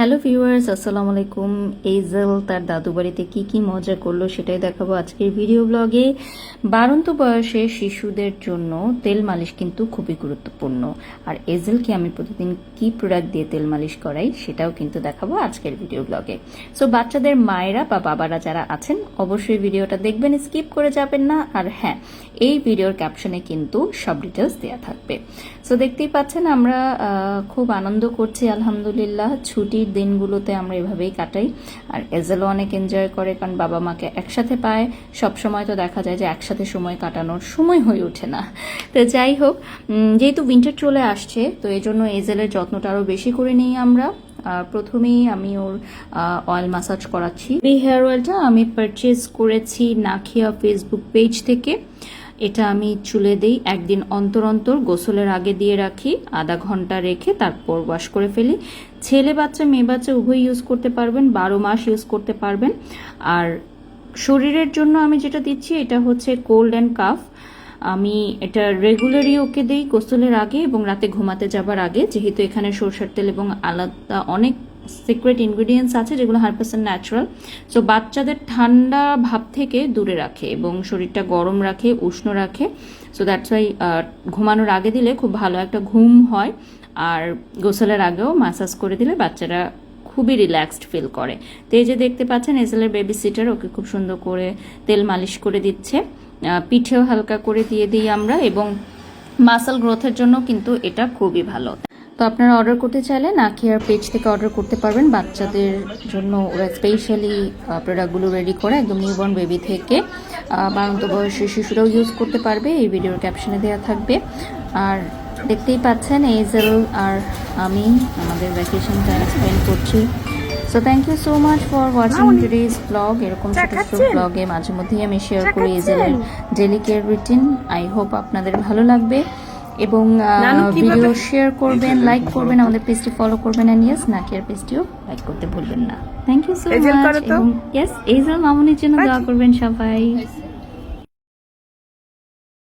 Hello viewers আসসালামু আলাইকুম। এইজেল তার দাদু বাড়িতে কি কি মজা করল সেটাই দেখাবো আজকের ভিডিও ব্লগে বারন্ত বয়সে শিশুদের জন্য তেল মালিশ কিন্তু খুবই গুরুত্বপূর্ণ। আর এজেলকে আমি প্রতিদিন কি প্রোডাক্ট দিয়ে তেল মালিশ করাই সেটাও কিন্তু দেখাবো আজকের ভিডিও ব্লগে সো বাচ্চাদের মায়েরা বা বাবারা যারা আছেন, অবশ্যই ভিডিওটা দেখবেন স্কিপ করে যাবেন না। আর হ্যাঁ এই ভিডিওর ক্যাপশনে কিন্তু সব ডিটেলস দেওয়া থাকবে। সো দেখতেই পাচ্ছেন আমরা খুব আনন্দ করছি, আলহামদুলিল্লাহ। ছুটির দিনগুলোতে আমরা এভাবেই কাটাই। আর এজেলও অনেক এনজয় করে, কারণ বাবা মাকে একসাথে পায়। সব সময় তো দেখা যায় যে একসাথে সময় কাটানোর সময় হয়ে ওঠে না। তো যাই হোক যেহেতু উইন্টার চলে আসছে, তো এই জন্য এজেলের যত্নটা আরও বেশি করে নিই আমরা। প্রথমেই আমি ওর অয়েল মাসাজ করাচ্ছি। এই হেয়ার অয়েলটা আমি পারচেস করেছি নাখিয়া ফেসবুক পেজ থেকে। এটা আমি চুলে দিই, একদিন অন্তর অন্তর, গোসলের আগে দিয়ে রাখি, আধা ঘণ্টা রেখে তারপর ওয়াশ করে ফেলি। ছেলে বাচ্চা, মেয়ে বাচ্চা উভয় ইউজ করতে পারবেন, বারো মাস ইউজ করতে পারবেন। আর শরীরের জন্য আমি যেটা দিচ্ছি, এটা হচ্ছে কোল্ড অ্যান্ড কাফ আমি এটা রেগুলারই ওকে দিই গোসলের আগে এবং রাতে ঘুমাতে যাবার আগে, যেহেতু এখানে সরষের তেল এবং আলাদা অনেক সিক্রেট ইনগ্রিডিয়েন্টস আছে যেগুলো হান্ড্রেড পার্সেন্ট ন্যাচারাল সো বাচ্চাদের ঠান্ডা ভাব থেকে দূরে রাখে এবং শরীরটা গরম রাখে, উষ্ণ রাখে। সো দ্যাটস ওয়াই ঘুমানোর আগে দিলে খুব ভালো একটা ঘুম হয়। আর গোসলের আগেও মাসাজ করে দিলে বাচ্চারা খুবই রিল্যাক্সড ফিল করে। তো এই যে দেখতে পাচ্ছেন এসেলের বেবি সিটার ওকে খুব সুন্দর করে তেল মালিশ করে দিচ্ছে। পিঠেও হালকা করে দিয়ে দিই আমরা এবং মাসেল গ্রোথের জন্য কিন্তু এটা খুবই ভালো। তো আপনারা অর্ডার করতে চাইলে নাকিয়ার পেজ থেকে অর্ডার করতে পারবেন বাচ্চাদের জন্য ওরা স্পেশালি প্রোডাক্টগুলো রেডি করে একদম নিউবর্ন বেবি থেকে। বারন্ত বয়সী শিশুরাও ইউজ করতে পারবে এই ভিডিওর ক্যাপশনে দেওয়া থাকবে। আর দেখতেই পাচ্ছেন এইজেল আর আমি আমাদের ভ্যাকেশন টাইম স্পেন্ড করছি। So thank you so much for watching today's blog এরকম ছোট ছোট ব্লগে মাঝে মধ্যেই আমি শেয়ার করি এজেলের daily care routine I hope আপনাদের ভালো লাগবে। এবং ভিডিও শেয়ার করবেন লাইক করবেন আমাদের পেজটি ফলো করবেন এন্ড ইয়েস নাকিয়ার পেজটিও লাইক করতে ভুলবেন না। থ্যাংক ইউ সো মাচ এবং ইয়েস এইজন মামুনির জন্য দোয়া করবেন সবাই।